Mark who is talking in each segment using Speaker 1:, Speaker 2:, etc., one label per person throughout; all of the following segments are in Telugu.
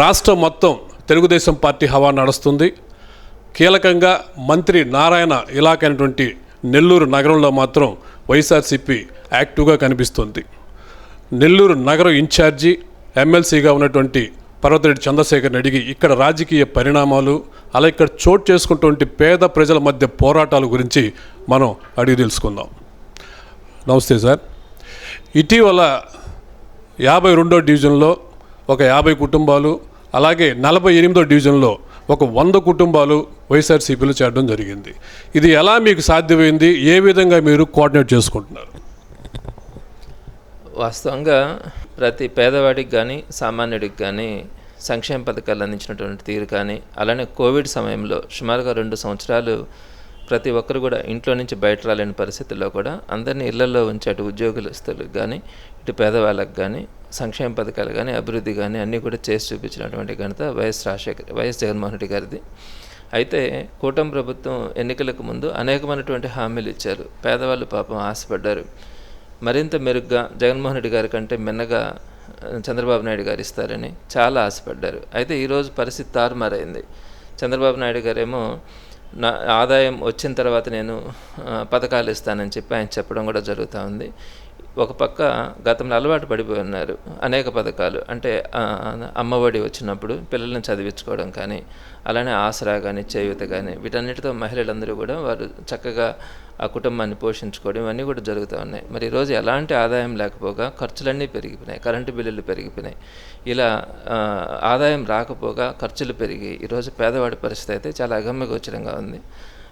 Speaker 1: రాష్ట్రం మొత్తం తెలుగుదేశం పార్టీ హవా నడుస్తుంది. కీలకంగా మంత్రి నారాయణ ఇలాకైనటువంటి నెల్లూరు నగరంలో మాత్రం వైఎస్ఆర్సీపీ యాక్టివ్గా కనిపిస్తుంది. నెల్లూరు నగరం ఇన్ఛార్జి ఎమ్మెల్సీగా ఉన్నటువంటి పర్వతరెడ్డి చంద్రశేఖర్ని అడిగి ఇక్కడ రాజకీయ పరిణామాలు అలా ఇక్కడ చోటు చేసుకున్నటువంటి పేద ప్రజల మధ్య పోరాటాల గురించి మనం అడిగి తెలుసుకుందాం. నమస్తే సార్. ఇటీవల యాభై రెండో డివిజన్లో ఒక యాభై కుటుంబాలు అలాగే నలభై ఎనిమిదో డివిజన్లో ఒక వంద కుటుంబాలు వైఎస్ఆర్సీపీలో చేరడం జరిగింది. ఇది ఎలా మీకు సాధ్యమైంది? ఏ విధంగా మీరు కోఆర్డినేట్ చేసుకుంటున్నారు?
Speaker 2: వాస్తవంగా ప్రతి పేదవాడికి కానీ సామాన్యుడికి కానీ సంక్షేమ పథకాలు అందించినటువంటి తీరు కానీ అలానే కోవిడ్ సమయంలో సుమారుగా రెండు సంవత్సరాలు ప్రతి ఒక్కరు కూడా ఇంట్లో నుంచి బయట రాలేని పరిస్థితుల్లో కూడా అందరినీ ఇళ్ళలో ఉంచి అటు ఉద్యోగులస్తులకు కానీ ఇటు పేదవాళ్ళకి కానీ సంక్షేమ పథకాలు కానీ అభివృద్ధి కానీ అన్నీ కూడా చేసి చూపించినటువంటి ఘనత వైఎస్ రాజశేఖర్ వైఎస్ జగన్మోహన్ రెడ్డి గారిది. అయితే కూటమి ప్రభుత్వం ఎన్నికలకు ముందు అనేకమైనటువంటి హామీలు ఇచ్చారు. పేదవాళ్ళు పాపం ఆశపడ్డారు. మరింత మెరుగ్గా జగన్మోహన్ రెడ్డి గారి కంటే మిన్నగా చంద్రబాబు నాయుడు గారు ఇస్తారని చాలా ఆశపడ్డారు. అయితే ఈరోజు పరిస్థితి తారుమారైంది. చంద్రబాబు నాయుడు గారేమో నా ఆదాయం వచ్చిన తర్వాత నేను పథకాలు ఇస్తానని చెప్పి ఆయన చెప్పడం కూడా జరుగుతూ ఉంది. ఒక పక్క గతంలో అలవాటు పడిపోయి ఉన్నారు. అనేక పథకాలు. అంటే అమ్మఒడి వచ్చినప్పుడు పిల్లల్ని చదివించుకోవడం కానీ అలానే ఆసరా కానీ చేయూత కానీ వీటన్నిటితో మహిళలందరూ కూడా వారు చక్కగా ఆ కుటుంబాన్ని పోషించుకోవడం ఇవన్నీ కూడా జరుగుతూ ఉన్నాయి. మరి ఈరోజు ఎలాంటి ఆదాయం లేకపోగా ఖర్చులన్నీ పెరిగిపోయినాయి. కరెంటు బిల్లులు పెరిగిపోయినాయి. ఇలా ఆదాయం రాకపోగా ఖర్చులు పెరిగి ఈరోజు పేదవాడి పరిస్థితి అయితే చాలా అగమ్యగోచరంగా ఉంది.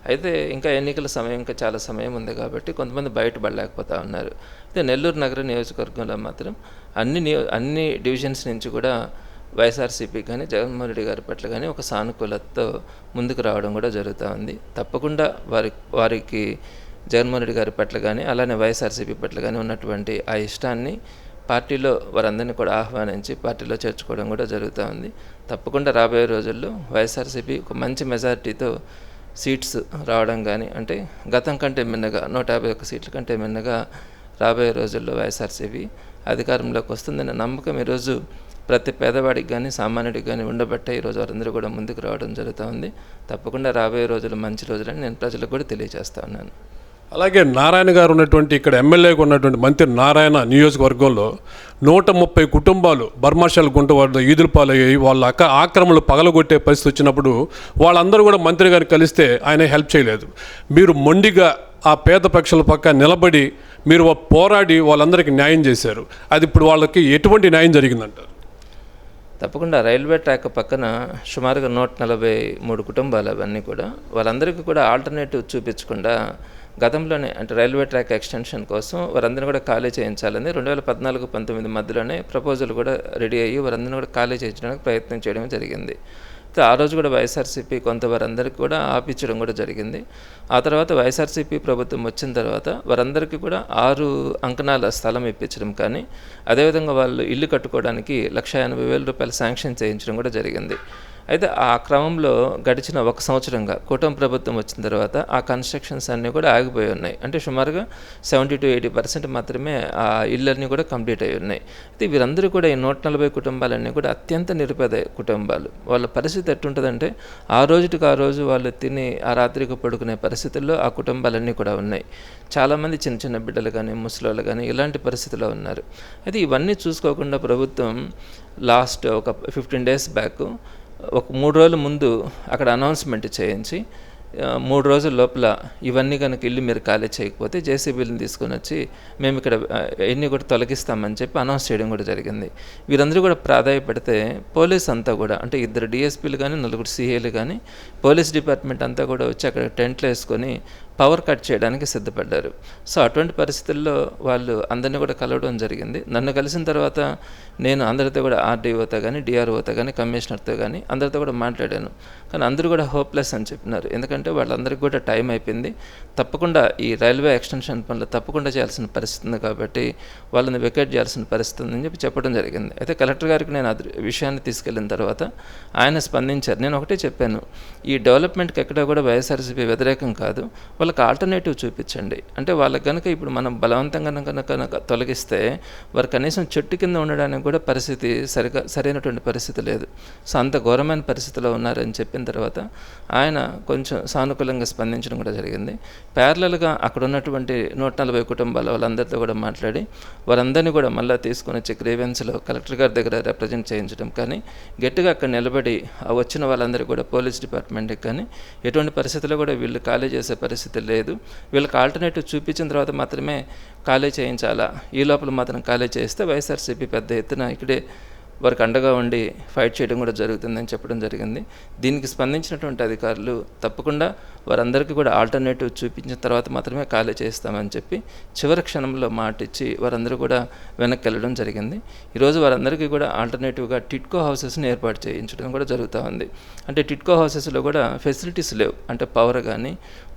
Speaker 2: అయితే ఇంకా ఎన్నికల సమయం ఇంకా చాలా సమయం ఉంది కాబట్టి కొంతమంది బయటపడలేకపోతా ఉన్నారు. అయితే నెల్లూరు నగర నియోజకవర్గంలో మాత్రం అన్ని నియో అన్ని డివిజన్స్ నుంచి కూడా వైఎస్ఆర్సీపీ కానీ జగన్మోహన్ రెడ్డి గారి పట్ల కానీ ఒక సానుకూలతతో ముందుకు రావడం కూడా జరుగుతూ ఉంది. తప్పకుండా వారి వారికి జగన్మోహన్ రెడ్డి గారి పట్ల కానీ అలానే వైఎస్ఆర్సీపీ పట్ల కానీ ఉన్నటువంటి ఆ ఇష్టాన్ని పార్టీలో వారందరినీ కూడా ఆహ్వానించి పార్టీలో చేర్చుకోవడం కూడా జరుగుతూ ఉంది. తప్పకుండా రాబోయే రోజుల్లో వైఎస్ఆర్సీపీ ఒక మంచి మెజారిటీతో సీట్స్ రావడం కానీ అంటే గతం కంటే మిన్నగా నూట యాభై ఒక్క సీట్ల కంటే మిన్నగా రాబోయే రోజుల్లో వైఎస్ఆర్సీపీ అధికారంలోకి వస్తుందనే నమ్మకం ఈరోజు ప్రతి పేదవాడికి కానీ సామాన్యుడికి కానీ ఉండబట్టే ఈరోజు వారందరూ కూడా ముందుకు రావడం జరుగుతూ ఉంది. తప్పకుండా రాబోయే రోజులు మంచి రోజులని నేను ప్రజలకు కూడా తెలియజేస్తా ఉన్నాను.
Speaker 1: అలాగే నారాయణ గారు ఉన్నటువంటి ఇక్కడ ఎమ్మెల్యేగా ఉన్నటువంటి మంత్రి నారాయణ నియోజకవర్గంలో నూట ముప్పై కుటుంబాలు బర్మాషాల గుంట వద్ద ఈదులు పాలయ్యాయి వాళ్ళ అక్క ఆక్రమణలు పగలగొట్టే పరిస్థితి వచ్చినప్పుడు వాళ్ళందరూ కూడా మంత్రి గారిని కలిస్తే ఆయన హెల్ప్ చేయలేదు. మీరు మొండిగా ఆ పేద పక్షుల పక్క నిలబడి మీరు పోరాడి వాళ్ళందరికీ న్యాయం చేశారు. అది ఇప్పుడు వాళ్ళకి ఎటువంటి న్యాయం జరిగిందంటారు?
Speaker 2: తప్పకుండా రైల్వే ట్రాక్ పక్కన సుమారుగా నూట నలభై మూడు కుటుంబాలు అవన్నీ కూడా వాళ్ళందరికీ కూడా ఆల్టర్నేటివ్ చూపించకుండా గతంలోనే అంటే రైల్వే ట్రాక్ ఎక్స్టెన్షన్ కోసం వారందరినీ కూడా ఖాళీ చేయించాలని రెండు వేల పద్నాలుగు పంతొమ్మిది మధ్యలోనే ప్రపోజల్ కూడా రెడీ అయ్యి వారందరినీ కూడా ఖాళీ చేయించడానికి ప్రయత్నం చేయడం జరిగింది. ఆ రోజు కూడా వైఎస్ఆర్సీపీ కొంత వారందరికీ కూడా ఆపించడం కూడా జరిగింది. ఆ తర్వాత వైఎస్ఆర్సీపీ ప్రభుత్వం వచ్చిన తర్వాత వారందరికీ కూడా ఆరు అంకణాల స్థలం ఇప్పించడం కానీ అదేవిధంగా వాళ్ళు ఇల్లు కట్టుకోవడానికి లక్ష ఎనభై వేల రూపాయలు శాంక్షన్ చేయించడం కూడా జరిగింది. అయితే ఆ క్రమంలో గడిచిన ఒక సంవత్సరంగా కూటమి ప్రభుత్వం వచ్చిన తర్వాత ఆ కన్స్ట్రక్షన్స్ అన్నీ కూడా ఆగిపోయి ఉన్నాయి. అంటే సుమారుగా సెవెంటీ టు ఎయిటీ పర్సెంట్ మాత్రమే ఆ ఇళ్ళన్నీ కూడా కంప్లీట్ అయి ఉన్నాయి. అయితే వీరందరూ కూడా ఈ నూట నలభై కుటుంబాలన్నీ కూడా అత్యంత నిరుపేద కుటుంబాలు. వాళ్ళ పరిస్థితి ఎట్టుంటుందంటే ఆ రోజుటికి ఆ రోజు వాళ్ళు తిని ఆ రాత్రికి పడుకునే పరిస్థితుల్లో ఆ కుటుంబాలన్నీ కూడా ఉన్నాయి. చాలామంది చిన్న చిన్న బిడ్డలు కానీ ముసలోళ్ళు కానీ ఇలాంటి పరిస్థితిలో ఉన్నారు. అయితే ఇవన్నీ చూసుకోకుండా ప్రభుత్వం లాస్ట్ ఒక ఫిఫ్టీన్ డేస్ బ్యాక్ ఒక మూడు రోజుల ముందు అక్కడ అనౌన్స్మెంట్ చేయించి మూడు రోజుల లోపల ఇవన్నీ కనుక ఇల్లు మీరు ఖాళీ చేయకపోతే జేసీబీలను తీసుకొని వచ్చి మేము ఇక్కడ ఎన్ని కూడా తొలగిస్తామని చెప్పి అనౌన్స్ చేయడం కూడా జరిగింది. వీరందరూ కూడా ప్రాధాయపడితే పోలీస్ అంతా కూడా అంటే ఇద్దరు డిఎస్పీలు కానీ నలుగురు సిఏలు కానీ పోలీస్ డిపార్ట్మెంట్ అంతా కూడా వచ్చి అక్కడ టెంట్లు వేసుకొని పవర్ కట్ చేయడానికి సిద్ధపడ్డారు. సో అటువంటి పరిస్థితుల్లో వాళ్ళు అందరినీ కూడా కలవడం జరిగింది. నన్ను కలిసిన తర్వాత నేను అందరితో కూడా ఆర్డీఓతో కానీ డిఆర్ఓతో కానీ కమిషనర్తో కానీ అందరితో కూడా మాట్లాడాను. కానీ అందరూ కూడా హోప్లెస్ అని చెప్పినారు. ఎందుకంటే వాళ్ళందరికీ కూడా టైం అయిపోయింది. తప్పకుండా ఈ రైల్వే ఎక్స్టెన్షన్ పనులు తప్పకుండా చేయాల్సిన పరిస్థితి ఉంది కాబట్టి వాళ్ళని వెకేట్ చేయాల్సిన పరిస్థితి ఉందని చెప్పి చెప్పడం జరిగింది. అయితే కలెక్టర్ గారికి నేను అది విషయాన్ని తీసుకెళ్ళిన తర్వాత ఆయన స్పందించారు. నేను ఒకటే చెప్పాను. ఈ డెవలప్మెంట్కి ఎక్కడా కూడా వైఎస్ఆర్సీపీ వ్యతిరేకం కాదు. వాళ్ళకి ఆల్టర్నేటివ్ చూపించండి. అంటే వాళ్ళకి కనుక ఇప్పుడు మనం బలవంతంగా కనుక తొలగిస్తే వారు కనీసం చెట్టు కింద ఉండడానికి కూడా పరిస్థితి సరిగా సరైనటువంటి పరిస్థితి లేదు. సో అంత ఘోరమైన పరిస్థితిలో ఉన్నారని చెప్పి చెప్పిన తర్వాత ఆయన కొంచెం సానుకూలంగా స్పందించడం కూడా జరిగింది. ప్యారలల్గా అక్కడ ఉన్నటువంటి నూట నలభై కుటుంబాల వాళ్ళందరితో కూడా మాట్లాడి వారందరినీ కూడా మళ్ళీ తీసుకొని వచ్చి గ్రీవెన్స్లో కలెక్టర్ గారి దగ్గర రిప్రజెంట్ చేయించడం కానీ గట్టిగా అక్కడ నిలబడి వచ్చిన వాళ్ళందరూ కూడా పోలీస్ డిపార్ట్మెంట్కి కానీ ఎటువంటి పరిస్థితుల్లో కూడా వీళ్ళు ఖాళీ చేసే పరిస్థితి లేదు. వీళ్ళకి ఆల్టర్నేటివ్ చూపించిన తర్వాత మాత్రమే ఖాళీ చేయించాలా? ఈ లోపల మాత్రం ఖాళీ చేస్తే వైఎస్ఆర్సీపీ పెద్ద ఎత్తున ఇక్కడే వారికి అండగా ఉండి ఫైట్ చేయడం కూడా జరుగుతుందని చెప్పడం జరిగింది. దీనికి స్పందించినటువంటి అధికారులు తప్పకుండా వారందరికీ కూడా ఆల్టర్నేటివ్ చూపించిన తర్వాత మాత్రమే ఖాళీ చేస్తామని చెప్పి చివరి క్షణంలో మాట ఇచ్చి వారందరూ కూడా వెనక్కి వెళ్ళడం జరిగింది. ఈరోజు వారందరికీ కూడా ఆల్టర్నేటివ్గా టిట్కో హౌసెస్ని ఏర్పాటు చేయించడం కూడా జరుగుతూ ఉంది. అంటే టిట్కో హౌసెస్లో కూడా ఫెసిలిటీస్ లేవు. అంటే పవర్ కానీ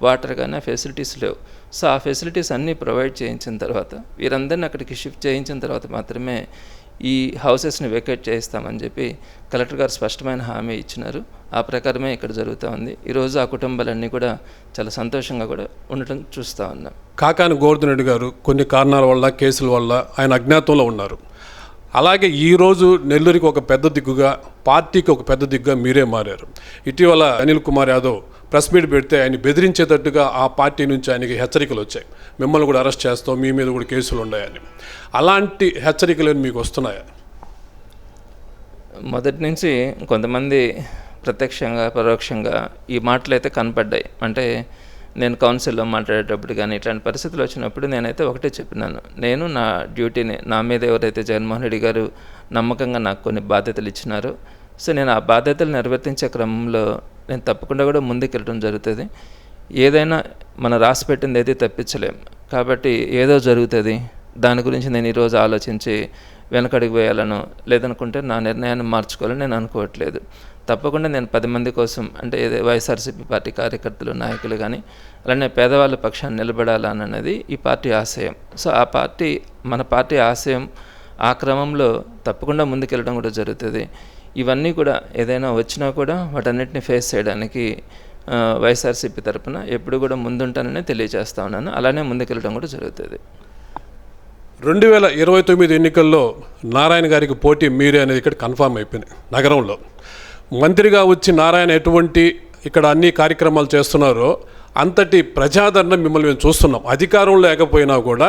Speaker 2: వాటర్ కానీ ఆ ఫెసిలిటీస్ లేవు. సో ఆ ఫెసిలిటీస్ అన్నీ ప్రొవైడ్ చేయించిన తర్వాత వీరందరిని అక్కడికి షిఫ్ట్ చేయించిన తర్వాత మాత్రమే ఈ హౌసెస్ని వెకేట్ చేయిస్తామని చెప్పి కలెక్టర్ గారు స్పష్టమైన హామీ ఇచ్చినారు. ఆ ప్రకారమే ఇక్కడ జరుగుతూ ఉంది. ఈరోజు ఆ కుటుంబాలన్నీ కూడా చాలా సంతోషంగా కూడా ఉండటం చూస్తూ ఉన్నాం.
Speaker 1: కాకాని గోవర్ధన్ రెడ్డి గారు కొన్ని కారణాల వల్ల కేసుల వల్ల ఆయన అజ్ఞాతంలో ఉన్నారు. అలాగే ఈరోజు నెల్లూరికి ఒక పెద్ద దిగ్గుగా పార్టీకి ఒక పెద్ద దిగ్గుగా మీరే మారారు. ఇటీవల అనిల్ కుమార్ యాదవ్ ప్రెస్ మీట్ పెడితే ఆయన బెదిరించేటట్టుగా ఆ పార్టీ నుంచి ఆయనకి హెచ్చరికలు వచ్చాయి. మిమ్మల్ని కూడా అరెస్ట్ చేస్తాం మీ మీద కూడా కేసులు ఉన్నాయని. అలాంటి హెచ్చరికలు మీకు వస్తున్నాయా?
Speaker 2: మొదటి నుంచి కొంతమంది ప్రత్యక్షంగా పరోక్షంగా ఈ మాటలు అయితే కనపడ్డాయి. అంటే నేను కౌన్సిల్లో మాట్లాడేటప్పుడు కానీ ఇట్లాంటి పరిస్థితులు వచ్చినప్పుడు నేనైతే ఒకటే చెప్పినాను. నేను నా డ్యూటీని నా మీద ఎవరైతే జగన్మోహన్ రెడ్డి గారు నమ్మకంగా నాకు కొన్ని బాధ్యతలు ఇచ్చినారో సో నేను ఆ బాధ్యతలు నిర్వర్తించే క్రమంలో నేను తప్పకుండా కూడా ముందుకెళ్ళడం జరుగుతుంది. ఏదైనా మన రాసి పెట్టింది ఏది తప్పించలేం. కాబట్టి ఏదో జరుగుతుంది. దాని గురించి నేను ఈరోజు ఆలోచించి వెనకడికి వేయాలను లేదనుకుంటే నా నిర్ణయాన్ని మార్చుకోవాలని నేను అనుకోవట్లేదు. తప్పకుండా నేను పది మంది కోసం అంటే ఏదో వైఎస్ఆర్సీపీ పార్టీ కార్యకర్తలు నాయకులు కానీ అలానే పేదవాళ్ళ పక్షాన్ని నిలబడాలన్నది ఈ పార్టీ ఆశయం. సో ఆ పార్టీ మన పార్టీ ఆశయం ఆ క్రమంలో తప్పకుండా ముందుకెళ్ళడం కూడా జరుగుతుంది. ఇవన్నీ కూడా ఏదైనా వచ్చినా కూడా వాటన్నిటిని ఫేస్ చేయడానికి వైఎస్ఆర్సీపీ తరపున ఎప్పుడు కూడా ముందుంటానని తెలియజేస్తా ఉన్నాను. అలానే ముందుకెళ్ళడం కూడా జరుగుతుంది.
Speaker 1: రెండు వేల ఇరవై తొమ్మిది ఎన్నికల్లో నారాయణ గారికి పోటీ మీరే అనేది ఇక్కడ కన్ఫామ్ అయిపోయింది నగరంలో. మంత్రిగా వచ్చి నారాయణ ఎటువంటి ఇక్కడ అన్ని కార్యక్రమాలు చేస్తున్నారో అంతటి ప్రజాదరణ మిమ్మల్ని మేము చూస్తున్నాం. అధికారం లేకపోయినా కూడా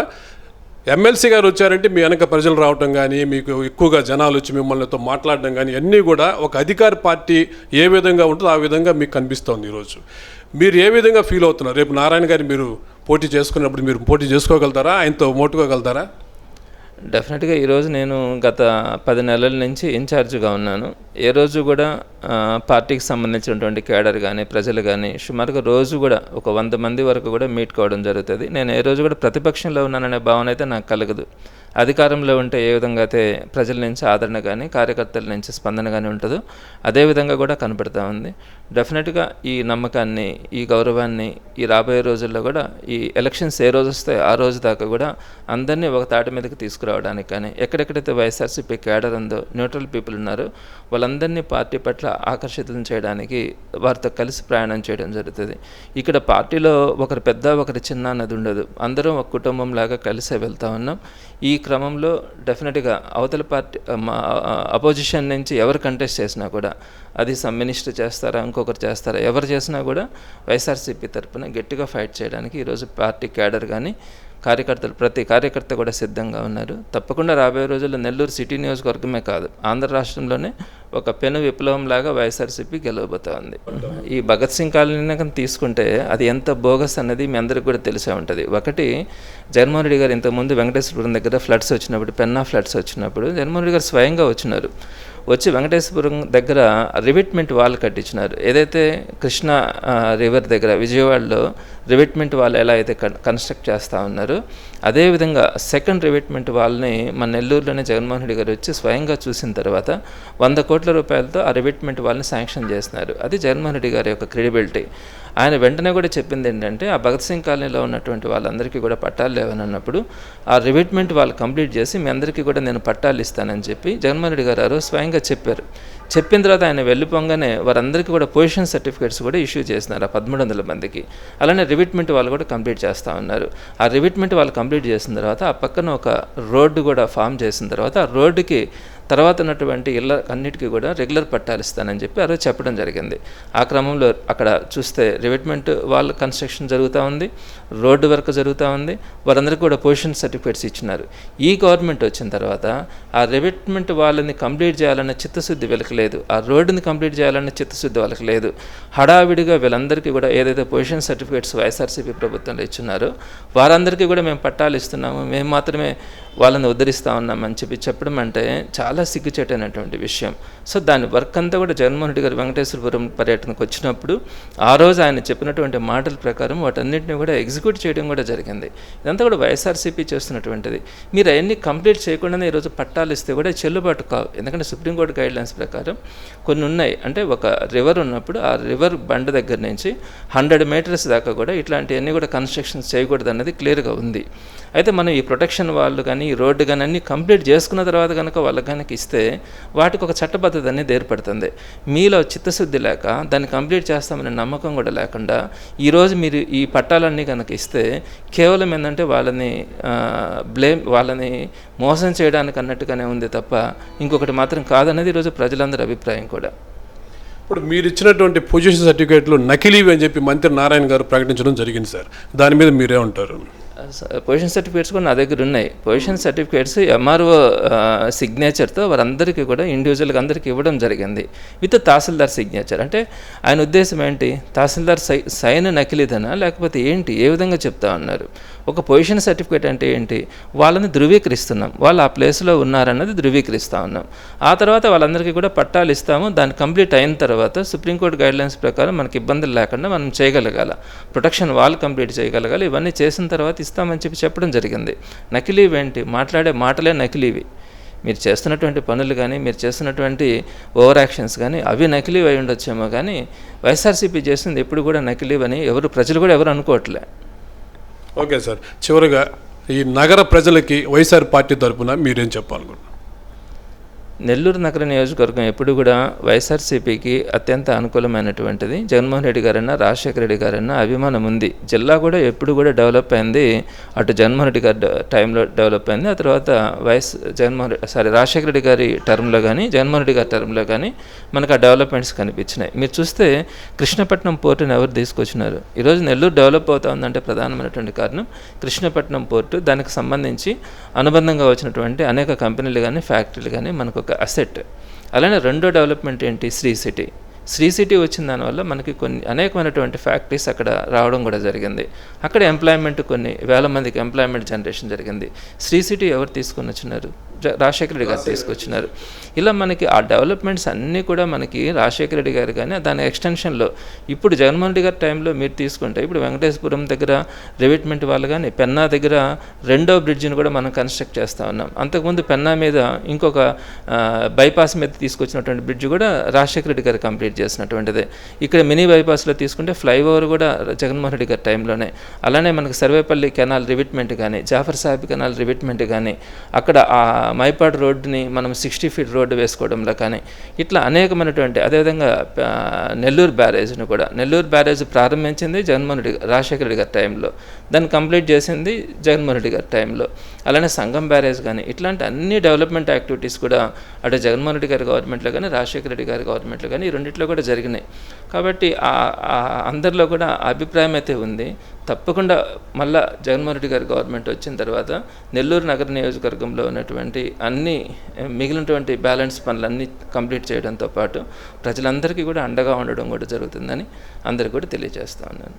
Speaker 1: ఎమ్మెల్సీ గారు వచ్చారంటే మీ వెనక ప్రజలు రావటం కానీ మీకు ఎక్కువగా జనాలు వచ్చి మిమ్మల్నితో మాట్లాడడం కానీ అన్నీ కూడా ఒక అధికార పార్టీ ఏ విధంగా ఉంటుందో ఆ విధంగా మీకు కనిపిస్తోంది ఈరోజు. మీరు ఏ విధంగా ఫీల్ అవుతున్నారు? రేపు నారాయణ గారి మీరు పోటీ చేసుకున్నప్పుడు మీరు పోటీ చేసుకోగలుగుతారా? ఆయనతో మోటుకోగలుగుతారా
Speaker 2: డెఫినెట్గా ఈరోజు నేను గత పది నెలల నుంచి ఇన్ఛార్జ్గా ఉన్నాను. ఏ రోజు కూడా పార్టీకి సంబంధించినటువంటి కేడర్ కానీ ప్రజలు కానీ సుమారుగా రోజు కూడా ఒక వంద మంది వరకు కూడా మీట్ కావడం జరుగుతుంది. నేను ఏ రోజు కూడా ప్రతిపక్షంలో ఉన్నాననే భావన అయితే నాకు కలగదు. అధికారంలో ఉంటే ఏ విధంగా అయితే ప్రజల నుంచి ఆదరణ కానీ కార్యకర్తల నుంచి స్పందన కానీ ఉంటుందో అదే విధంగా కూడా కనపడతా ఉంది. డెఫినెట్గా ఈ నమ్మకాన్ని ఈ గౌరవాన్ని ఈ రాబోయే రోజుల్లో కూడా ఈ ఎలక్షన్స్ ఏ రోజు వస్తాయో ఆ రోజు దాకా కూడా అందరినీ ఒక తాటి మీదకి తీసుకురావడానికి కానీ ఎక్కడెక్కడైతే వైఎస్ఆర్సీపీ కేడర్ ఉందో న్యూట్రల్ పీపుల్ ఉన్నారో వాళ్ళందరినీ పార్టీ పట్ల ఆకర్షితం చేయడానికి వారితో కలిసి ప్రయాణం చేయడం జరుగుతుంది. ఇక్కడ పార్టీలో ఒకరు పెద్ద ఒకరి చిన్న అన్నది ఉండదు. అందరం ఒక కుటుంబం లాగా కలిసే వెళ్తా ఉన్నాం. ఈ క్రమంలో డెఫినెట్గా అవతల పార్టీ మా అపోజిషన్ నుంచి ఎవరు కంటెస్ట్ చేసినా కూడా అది సబ్ మినిస్టర్ చేస్తారా ఇంకొకరు చేస్తారు? ఎవరు చేసినా కూడా వైఎస్ఆర్సీపీ తరపున గట్టిగా ఫైట్ చేయడానికి ఈరోజు పార్టీ క్యాడర్ కానీ కార్యకర్తలు ప్రతి కార్యకర్త కూడా సిద్ధంగా ఉన్నారు. తప్పకుండా రాబోయే రోజుల్లో నెల్లూరు సిటీ నియోజకవర్గమే కాదు ఆంధ్ర రాష్ట్రంలోనే ఒక పెను విప్లవం లాగా వైఎస్ఆర్సీపీ గెలవబోతా ఉంది ఈ భగత్ సింగ్ కాలనీ తీసుకుంటే అది ఎంత బోగస్ అన్నది మీ అందరికి కూడా తెలిసే ఉంటుంది. ఒకటి జగన్మోహన్ రెడ్డి గారు ఇంతకుముందు వెంకటేశ్వరపురం దగ్గర ఫ్లడ్స్ వచ్చినప్పుడు పెన్నా ఫ్లడ్స్ వచ్చినప్పుడు జగన్మోహన్ రెడ్డి గారు స్వయంగా వచ్చినారు. వచ్చి వెంకటేశ్వరం దగ్గర రివిట్మెంట్ వాల్ కట్టించినారు. ఏదైతే కృష్ణ రివర్ దగ్గర విజయవాడలో రివిట్మెంట్ వాల్ ఎలా అయితే కన్- కన్స్ట్రక్ట్ చేస్తూ ఉన్నారో అదేవిధంగా సెకండ్ రివిట్మెంట్ వాల్ని మన నెల్లూరులోనే జగన్మోహన్ రెడ్డి గారు వచ్చి స్వయంగా చూసిన తర్వాత వంద కోట్ల రూపాయలతో ఆ రివిట్మెంట్ వాల్ని శాంక్షన్ చేస్తున్నారు అది జగన్మోహన్ రెడ్డి గారి యొక్క క్రెడిబిలిటీ. ఆయన వెంటనే కూడా చెప్పింది ఏంటంటే ఆ భగత్ సింగ్ కాలనీలో ఉన్నటువంటి వాళ్ళందరికీ కూడా పట్టాలు లేవని అన్నప్పుడు ఆ రివిట్మెంట్ వాళ్ళు కంప్లీట్ చేసి మీ అందరికీ కూడా నేను పట్టాలు ఇస్తానని చెప్పి జగన్మోహన్ రెడ్డి గారు స్వయంగా చెప్పారు. చెప్పిన తర్వాత ఆయన వెళ్ళిపోగానే వారందరికీ కూడా పొజిషన్ సర్టిఫికేట్స్ కూడా ఇష్యూ చేసినారు ఆ పదమూడు వందల మందికి. అలానే రివిట్మెంట్ వాళ్ళు కూడా కంప్లీట్ చేస్తూ ఉన్నారు. ఆ రివిట్మెంట్ వాళ్ళు కంప్లీట్ చేసిన తర్వాత ఆ పక్కన ఒక రోడ్డు కూడా ఫామ్ చేసిన తర్వాత ఆ రోడ్డుకి తర్వాత ఉన్నటువంటి ఇళ్ళ అన్నిటికీ కూడా రెగ్యులర్ పట్టాలు ఇస్తానని చెప్పి ఆ రోజు చెప్పడం జరిగింది. ఆ క్రమంలో అక్కడ చూస్తే రివిట్మెంట్ వాళ్ళ కన్స్ట్రక్షన్ జరుగుతూ ఉంది రోడ్డు వర్క్ జరుగుతూ ఉంది వారందరికీ కూడా పొజిషన్ సర్టిఫికేట్స్ ఇచ్చినారు. ఈ గవర్నమెంట్ వచ్చిన తర్వాత ఆ రివిట్మెంట్ వాళ్ళని కంప్లీట్ చేయాలన్న చిత్తశుద్ధి వీళ్ళకి లేదు ఆ రోడ్డుని కంప్లీట్ చేయాలన్న చిత్తశుద్ధి వాళ్ళకి లేదు. హడావిడిగా వీళ్ళందరికీ కూడా ఏదైతే పొజిషన్ సర్టిఫికేట్స్ వైఎస్ఆర్సీపీ ప్రభుత్వంలో ఇచ్చున్నారో వారందరికీ కూడా మేము పట్టాలు ఇస్తున్నాము మేము మాత్రమే వాళ్ళని ఉద్ధరిస్తూ ఉన్నామని చెప్పి చెప్పడం అంటే చాలా సిగ్గుచేటైనటువంటి విషయం. సో దాని వర్క్ అంతా కూడా జగన్మోహన్ రెడ్డి గారు వెంకటేశ్వరపురం పర్యటనకు వచ్చినప్పుడు ఆ రోజు ఆయన చెప్పినటువంటి మాటల ప్రకారం వాటన్నిటిని కూడా ఎగ్జిక్యూట్ చేయడం కూడా జరిగింది. ఇదంతా కూడా వైఎస్ఆర్సీపీ చేస్తున్నటువంటిది. మీరు అవన్నీ కంప్లీట్ చేయకుండానే ఈరోజు పట్టాలు ఇస్తే కూడా చెల్లుబాటు కావు. ఎందుకంటే సుప్రీంకోర్టు గైడ్లైన్స్ ప్రకారం కొన్ని ఉన్నాయి. అంటే ఒక రివర్ ఉన్నప్పుడు ఆ రివర్ బండ దగ్గర నుంచి హండ్రెడ్ మీటర్స్ దాకా కూడా ఇట్లాంటివన్నీ కూడా కన్స్ట్రక్షన్స్ చేయకూడదు అన్నది క్లియర్గా ఉంది. అయితే మనం ఈ ప్రొటెక్షన్ వాళ్ళు కానీ ఈ రోడ్డు కానీ అన్నీ కంప్లీట్ చేసుకున్న తర్వాత కనుక వాళ్ళకి కనుక ఇస్తే వాటికి ఒక చట్టబద్ధత అనేది ఏర్పడుతుంది. మీలో చిత్తశుద్ధి లేక దాన్ని కంప్లీట్ చేస్తామనే నమ్మకం కూడా లేకుండా ఈరోజు మీరు ఈ పట్టాలన్నీ కనుక ఇస్తే కేవలం ఏంటంటే వాళ్ళని బ్లేమ్ వాళ్ళని మోసం చేయడానికి అన్నట్టుగానే ఉంది తప్ప ఇంకొకటి మాత్రం కాదన్నది ఈరోజు ప్రజలందరి అభిప్రాయం కూడా.
Speaker 1: ఇప్పుడు మీరు ఇచ్చినటువంటి పొజిషన్ సర్టిఫికేట్లు నకిలీవి అని చెప్పి మంత్రి నారాయణ గారు ప్రకటించడం జరిగింది సార్. దాని మీద మీరేమంటారు?
Speaker 2: పొజిషన్ సర్టిఫికేట్స్ కూడా నా దగ్గర ఉన్నాయి. పొజిషన్ సర్టిఫికేట్స్ ఎంఆర్ఓ సిగ్నేచర్తో వారందరికీ కూడా ఇండివిజువల్గా అందరికీ ఇవ్వడం జరిగింది. విత్ తహసీల్దార్ సిగ్నేచర్ అంటే ఆయన ఉద్దేశం ఏంటి? తహసీల్దార్ సై సైన్ నకిలీదనా లేకపోతే ఏంటి? ఏ విధంగా చెప్తా ఉన్నారు? ఒక పొజిషన్ సర్టిఫికేట్ అంటే ఏంటి? వాళ్ళని ధృవీకరిస్తున్నాం. వాళ్ళు ఆ ప్లేస్లో ఉన్నారన్నది ధృవీకరిస్తూ ఉన్నాం. ఆ తర్వాత వాళ్ళందరికీ కూడా పట్టాలు ఇస్తాము. దాన్ని కంప్లీట్ అయిన తర్వాత సుప్రీంకోర్టు గైడ్లైన్స్ ప్రకారం మనకి ఇబ్బందులు లేకుండా మనం చేయగలగాల. ప్రొటెక్షన్ వాళ్ళు కంప్లీట్ చేయగలగాలి. ఇవన్నీ చేసిన తర్వాత ఇస్తామని చెప్పి చెప్పడం జరిగింది. నకిలీవి ఏంటి మాట్లాడే మాటలే నకిలీవి. మీరు చేస్తున్నటువంటి పనులు కానీ మీరు చేస్తున్నటువంటి ఓవర్ యాక్షన్స్ కానీ అవి నకిలీవి అయి ఉండొచ్చేమో కానీ వైఎస్ఆర్సీపీ చేసింది ఎప్పుడు కూడా నకిలీవని ఎవరు ప్రజలు కూడా ఎవరు అనుకోవట్లే.
Speaker 1: Okay sir. చివరిగా ఈ నగర ప్రజలకి వైఎస్ఆర్ పార్టీ తరఫున మీరేం చెప్పాలనుకుంటున్నారు?
Speaker 2: నెల్లూరు నగర నియోజకవర్గం ఎప్పుడు కూడా వైఎస్ఆర్సీపీకి అత్యంత అనుకూలమైనటువంటిది. జగన్మోహన్ రెడ్డి గారన్నా రాజశేఖర రెడ్డి గారన్నా అభిమానం ఉంది. జిల్లా కూడా ఎప్పుడు కూడా డెవలప్ అయింది. అటు జగన్మోహన్ రెడ్డి గారి టైంలో డెవలప్ అయింది. ఆ తర్వాత వైఎస్ జగన్మోహన్ రెడ్డి సారీ రాజశేఖర రెడ్డి గారి టర్మ్లో కానీ జగన్మోహన్ రెడ్డి గారి టర్మ్లో కానీ మనకు ఆ డెవలప్మెంట్స్ కనిపించినాయి. మీరు చూస్తే కృష్ణపట్నం పోర్టుని ఎవరు తీసుకొచ్చినారు? ఈరోజు నెల్లూరు డెవలప్ అవుతా ఉందంటే ప్రధానమైనటువంటి కారణం కృష్ణపట్నం పోర్టు. దానికి సంబంధించి అనుబంధంగా వచ్చినటువంటి అనేక కంపెనీలు కానీ ఫ్యాక్టరీలు కానీ మనకు ఒక అసెట్ అలానే రెండో డెవలప్మెంట్ ఏంటి? శ్రీ సిటీ. శ్రీ సిటీ వచ్చిన దానివల్ల మనకి కొన్ని అనేకమైనటువంటి ఫ్యాక్టరీస్ అక్కడ రావడం కూడా జరిగింది. అక్కడ ఎంప్లాయ్మెంట్ కొన్ని వేల మందికి ఎంప్లాయ్మెంట్ జనరేషన్ జరిగింది. శ్రీ సిటీ ఎవరు తీసుకొని వచ్చినారు? రాజశేఖర రెడ్డి గారు తీసుకొచ్చినారు. ఇలా మనకి ఆ డెవలప్మెంట్స్ అన్నీ కూడా మనకి రాజశేఖర రెడ్డి గారు కానీ దాని ఎక్స్టెన్షన్లో ఇప్పుడు జగన్మోహన్ రెడ్డి గారి టైంలో మీరు తీసుకుంటే ఇప్పుడు వెంకటేశ్వరం దగ్గర రివిట్మెంట్ వాళ్ళు కానీ పెన్నా దగ్గర రెండో బ్రిడ్జిని కూడా మనం కన్స్ట్రక్ట్ చేస్తూ ఉన్నాం. అంతకుముందు పెన్నా మీద ఇంకొక బైపాస్ మీద తీసుకొచ్చినటువంటి బ్రిడ్జ్ కూడా రాజశేఖర రెడ్డి గారు కంప్లీట్ చేసినటువంటిదే. ఇక్కడ మినీ బైపాస్లో తీసుకుంటే ఫ్లైఓవర్ కూడా జగన్మోహన్ రెడ్డి గారి టైంలోనే. అలానే మనకు సర్వేపల్లి కెనాల్ రివిట్మెంట్ కానీ జాఫర్ సాహిబ్ కెనాల్ రివిట్మెంట్ కానీ అక్కడ ఆ మైపాడు రోడ్డుని మనం సిక్స్టీ ఫీట్ రోడ్డు వేసుకోవడంలో కానీ ఇట్లా అనేకమైనటువంటి అదేవిధంగా నెల్లూరు బ్యారేజ్ని కూడా. నెల్లూరు బ్యారేజ్ ప్రారంభించింది జగన్మోహన్ రెడ్డి రాజశేఖర రెడ్డి గారి టైంలో. దాన్ని కంప్లీట్ చేసింది జగన్మోహన్ రెడ్డి గారి టైంలో. అలానే సంగం బ్యారేజ్ కానీ ఇట్లాంటి అన్ని డెవలప్మెంట్ యాక్టివిటీస్ కూడా అటు జగన్మోహన్ రెడ్డి గారి గవర్నమెంట్లో కానీ రాజశేఖర రెడ్డి గారి గవర్నమెంట్లో కానీ ఈ రెండిట్లో కూడా జరిగినాయి. కాబట్టి అందరిలో కూడా అభిప్రాయం అయితే ఉంది. తప్పకుండా మళ్ళా జగన్మోహన్ రెడ్డి గారి గవర్నమెంట్ వచ్చిన తర్వాత నెల్లూరు నగర నియోజకవర్గంలో ఉన్నటువంటి అన్ని మిగిలినటువంటి బ్యాలెన్స్ పనులన్నీ కంప్లీట్ చేయడంతో పాటు ప్రజలందరికీ కూడా అండగా ఉండడం కూడా జరుగుతుందని అందరికీ కూడా తెలియజేస్తా ఉన్నాను.